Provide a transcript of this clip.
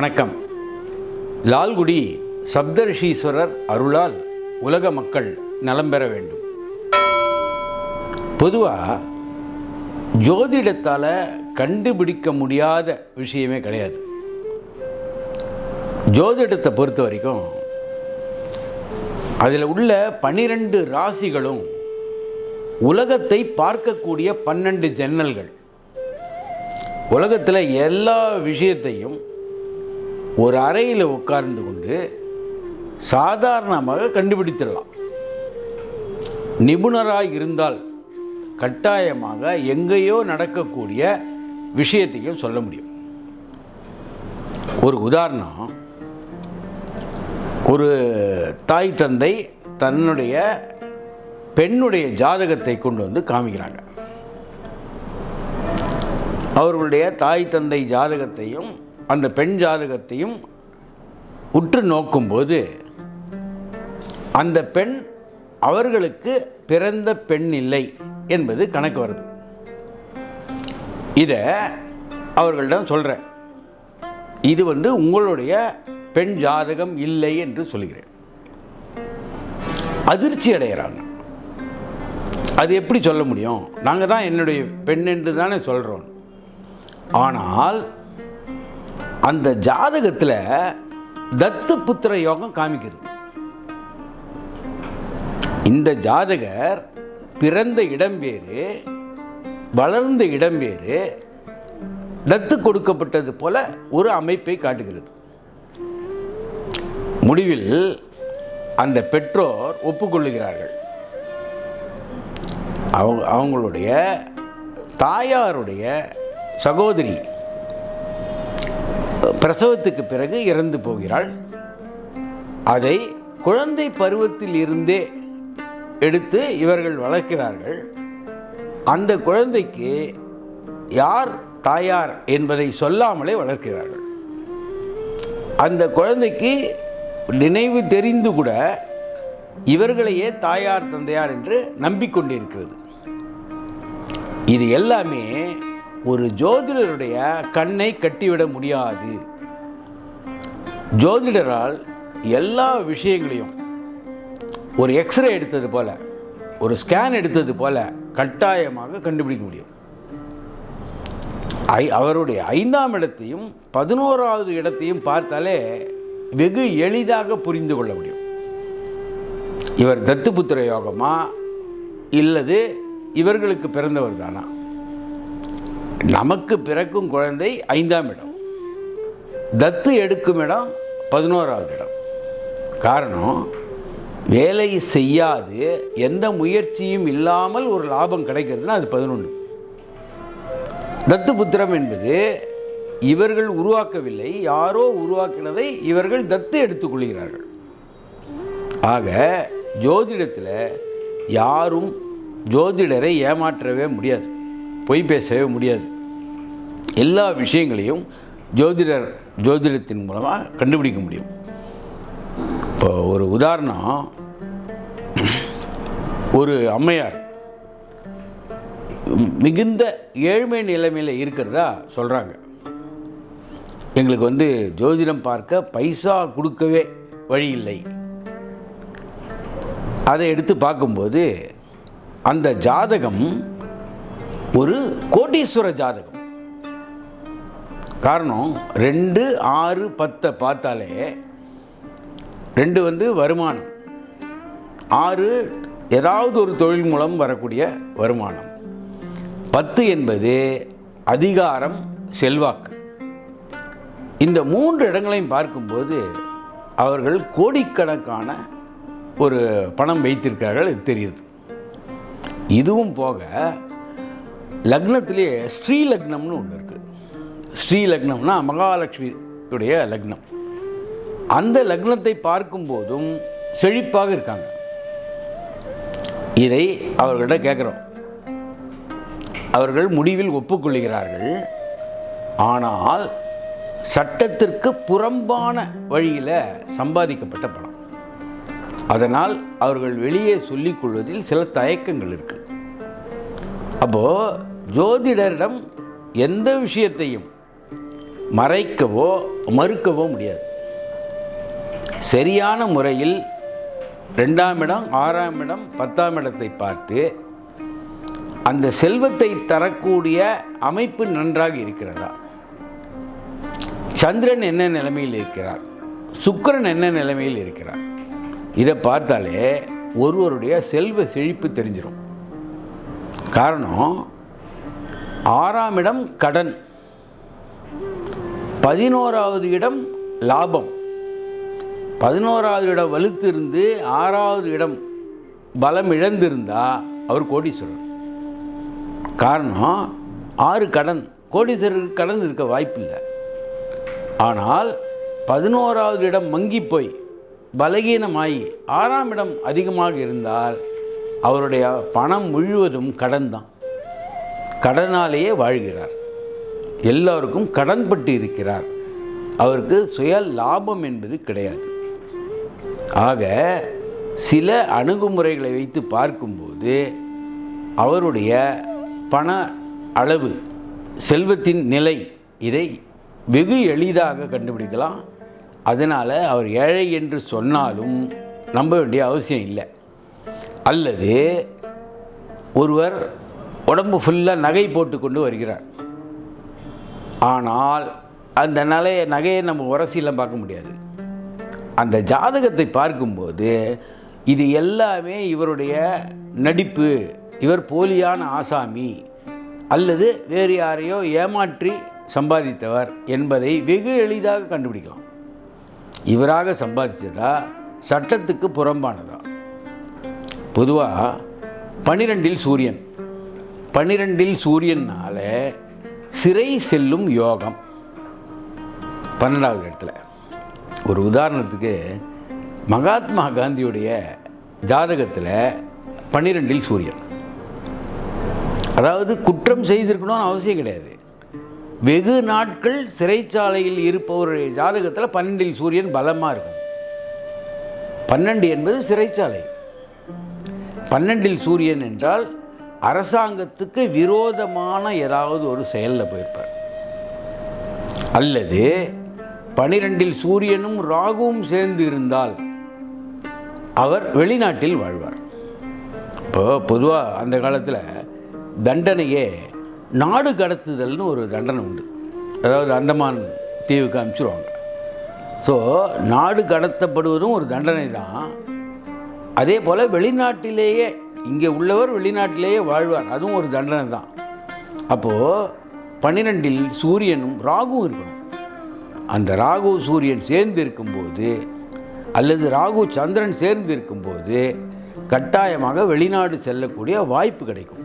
வணக்கம். லால்குடி சப்தரிஷீஸ்வரர் அருளால் உலக மக்கள் நலம் பெற வேண்டும். பொதுவாக ஜோதிடத்தால் கண்டுபிடிக்க முடியாத விஷயமே கிடையாது. ஜோதிடத்தை பொறுத்த வரைக்கும் அதில் உள்ள பனிரெண்டு ராசிகளும் உலகத்தை பார்க்கக்கூடிய பன்னெண்டு ஜன்னல்கள். உலகத்தில் எல்லா விஷயத்தையும் ஒரு அறையில் உட்கார்ந்து கொண்டு சாதாரணமாக கண்டுபிடித்திடலாம். நிபுணராக இருந்தால் கட்டாயமாக எங்கேயோ நடக்கக்கூடிய விஷயத்தையும் சொல்ல முடியும். ஒரு உதாரணம் ஒரு தாய் தந்தை தன்னுடைய பெண்ணுடைய ஜாதகத்தை கொண்டு வந்து காமிக்கிறாங்க. அவர்களுடைய தாய் தந்தை ஜாதகத்தையும் அந்த பெண் ஜாதகத்தையும் உற்று நோக்கும்போது அந்த பெண் அவர்களுக்கு பிறந்த பெண் இல்லை என்பது கணக்கு வருது. இதை அவர்களிடம் சொல்கிறேன் இது வந்து உங்களுடைய பெண் ஜாதகம் இல்லை என்று சொல்கிறேன். அதிர்ச்சி அடைகிறாங்க அது எப்படி சொல்ல முடியும்? நாங்கள் தான் என்னுடைய பெண் என்று தானே சொல்கிறோம் ஆனால் அந்த ஜாதகத்தில் தத்து புத்திர யோகம் காமிக்கிறது. இந்த ஜாதகர் பிறந்த இடம் வேறு வளர்ந்த இடம் வேறு தத்து கொடுக்கப்பட்டது போல ஒரு அமைப்பை காட்டுகிறது. முடிவில் அந்த பெற்றோர் ஒப்புக்கொள்ளுகிறார்கள். அவங்க அவங்களுடைய தாயாருடைய சகோதரி பிரசவத்துக்கு பிறகு இறந்து போகிறாள். அதை குழந்தை பருவத்தில் இருந்தே எடுத்து இவர்கள் வளர்க்கிறார்கள். அந்த குழந்தைக்கு யார் தாயார் என்பதை சொல்லாமலே வளர்க்கிறார்கள். அந்த குழந்தைக்கு நினைவு தெரிந்து கூட இவர்களையே தாயார் தந்தையார் என்று நம்பிக்கொண்டிருக்கிறது. இது எல்லாமே ஒரு ஜோதிடருடைய கண்ணை கட்டிவிட முடியாது. ஜோதிடரால் எல்லா விஷயங்களையும் ஒரு எக்ஸ்ரே எடுத்தது போல் ஒரு ஸ்கேன் எடுத்தது போல் கட்டாயமாக கண்டுபிடிக்க முடியும். ஐ அவருடைய ஐந்தாம் இடத்தையும் பதினோராவது இடத்தையும் பார்த்தாலே வெகு எளிதாக புரிந்து கொள்ள முடியும். இவர் தத்துப்புத்திர யோகமா? இல்லது இவர்களுக்கு பிறந்தவர் தானா? நமக்கு பிறக்கும் குழந்தை ஐந்தாம் இடம். தத்து எடுக்கும் இடம் பதினோராவது இடம். காரணம் வேலை செய்யாது எந்த முயற்சியும் இல்லாமல் ஒரு லாபம் கிடைக்கிறதுனா அது பதினொன்று தத்து புத்திரம் என்பது இவர்கள் உருவாக்கவில்லை யாரோ உருவாக்கினதை இவர்கள் தத்து எடுத்துக்கொள்கிறார்கள் ஆக ஜோதிடத்தில் யாரும் ஜோதிடரை ஏமாற்றவே முடியாது. பொய் பேசவே முடியாது. எல்லா விஷயங்களையும் ஜோதிடர் ஜோதிடத்தின் மூலமாக கண்டுபிடிக்க முடியும். இப்போ ஒரு உதாரணம் ஒரு அம்மையார் மிகுந்த ஏழ்மை நிலைமையில் இருக்கிறதா சொல்கிறாங்க எங்களுக்கு வந்து ஜோதிடம் பார்க்க பைசா கொடுக்கவே வழி இல்லை. அதை எடுத்து பார்க்கும்போது அந்த ஜாதகம் ஒரு கோட்டீஸ்வர ஜாதகம். காரணம் ரெண்டு ஆறு பத்தை பார்த்தாலே ரெண்டு வந்து வருமானம். ஆறு ஏதாவது ஒரு தொழில் மூலம் வரக்கூடிய வருமானம். பத்து என்பது அதிகாரம் செல்வாக்கு. இந்த மூன்று இடங்களையும் பார்க்கும்போது அவர்கள் கோடிக்கணக்கான ஒரு பணம் வைத்திருக்கிறார்கள் இது தெரியுது. இதுவும் போக லக்னத்திலே ஸ்ரீ லக்னம்னு ஒன்று இருக்குது ஸ்ரீ லக்னம்னா மகாலட்சுமியுடைய லக்னம். அந்த லக்னத்தை பார்க்கும்போதும் செழிப்பாக இருக்காங்க. இதை அவர்களிடம் கேட்குறோம் அவர்கள் முடிவில் ஒப்புக்கொள்கிறார்கள். ஆனால் சட்டத்திற்கு புறம்பான வழியில் சம்பாதிக்கப்பட்ட பணம். அதனால் அவர்கள் வெளியே சொல்லிக் கொள்வதில் சில தயக்கங்கள் இருக்குது அப்போது ஜோதிடரிடம் எந்த விஷயத்தையும் மறைக்கவோ மறுக்கவோ முடியாது. சரியான முறையில் ரெண்டாம் இடம் ஆறாம் இடம் பத்தாம் இடத்தை பார்த்து அந்த செல்வத்தை தரக்கூடிய அமைப்பு நன்றாக இருக்கிறதா? சந்திரன் என்ன நிலைமையில் இருக்கிறார்? சுக்கரன் என்ன நிலைமையில் இருக்கிறார்? இதை பார்த்தாலே ஒருவருடைய செல்வ செழிப்பு தெரிஞ்சிடும் காரணம் ஆறாம் இடம் கடன். பதினோராவது இடம் லாபம். பதினோராவது இடம் வலுத்திருந்து ஆறாவது இடம் பலம் இழந்திருந்தா அவர் கோடீஸ்வரர். காரணம் ஆறு கடன் கோடீஸ்வரருக்கு கடன் இருக்க வாய்ப்பில்லை. ஆனால் பதினோராவது இடம் மங்கி போய் பலகீனமாகி ஆறாம் இடம் அதிகமாக இருந்தால் அவருடைய பணம் முழுவதும் கடன் தான் கடனாலேயே வாழ்கிறார். எல்லோருக்கும் கடன்பட்டு இருக்கிறார். அவருக்கு சுய லாபம் என்பது கிடையாது. ஆக சில அணுகுமுறைகளை வைத்து பார்க்கும்போது அவருடைய பண அளவு செல்வத்தின் நிலை இதை வெகு எளிதாக கண்டுபிடிக்கலாம். அதனால் அவர் ஏழை என்று சொன்னாலும் நம்ப வேண்டிய அவசியம் இல்லை. அல்லது ஒருவர் உடம்பு ஃபுல்லாக நகை போட்டுக்கொண்டு வருகிறார். ஆனால் அந்த நகையை நகையை நம்ம உரசியெல்லாம் பார்க்க முடியாது. அந்த ஜாதகத்தை பார்க்கும்போது இது எல்லாமே இவருடைய நடிப்பு இவர் போலியான ஆசாமி அல்லது வேறு யாரையோ ஏமாற்றி சம்பாதித்தவர் என்பதை வெகு எளிதாக கண்டுபிடிக்கலாம். இவராக சம்பாதித்ததா சட்டத்துக்கு புறம்பானதா? பொதுவாக பனிரெண்டில் சூரியன். பன்னிரெண்டில் சூரியனால சிறை செல்லும் யோகம். பன்னெண்டாவது இடத்துல. ஒரு உதாரணத்துக்கு மகாத்மா காந்தியுடைய ஜாதகத்தில் பன்னிரெண்டில் சூரியன். அதாவது குற்றம் செய்திருக்கணும்னு அவசியம் கிடையாது. வெகு நாட்கள் சிறைச்சாலையில் இருப்பவருடைய ஜாதகத்தில் பன்னெண்டில் சூரியன் பலமாக இருக்கும். பன்னெண்டு என்பது சிறைச்சாலை. பன்னெண்டில் சூரியன் என்றால் அரசாங்கத்துக்கு விரோதமான ஏதாவது ஒரு செயலில் போயிருப்பார். அல்லது பனிரெண்டில் சூரியனும் ராகுவும் சேர்ந்து இருந்தால் அவர் வெளிநாட்டில் வாழ்வார். இப்போ பொதுவாக அந்த காலத்தில் தண்டனையே நாடு கடத்துதல்னு ஒரு தண்டனை உண்டு. அதாவது அந்தமான் தீவுக்கு அனுப்பிச்சிருவாங்க ஸோ நாடு கடத்தப்படுவதும் ஒரு தண்டனை தான் அதே போல் வெளிநாட்டிலேயே இங்கே உள்ளவர் வெளிநாட்டிலேயே வாழ்வார். அதுவும் ஒரு தண்டனை தான். அப்போது பன்னிரெண்டில் சூரியனும் ராகுவும் இருக்கணும். அந்த ராகு சூரியன் சேர்ந்து இருக்கும்போது அல்லது ராகு சந்திரன் சேர்ந்து இருக்கும்போது கட்டாயமாக வெளிநாடு செல்லக்கூடிய வாய்ப்பு கிடைக்கும்.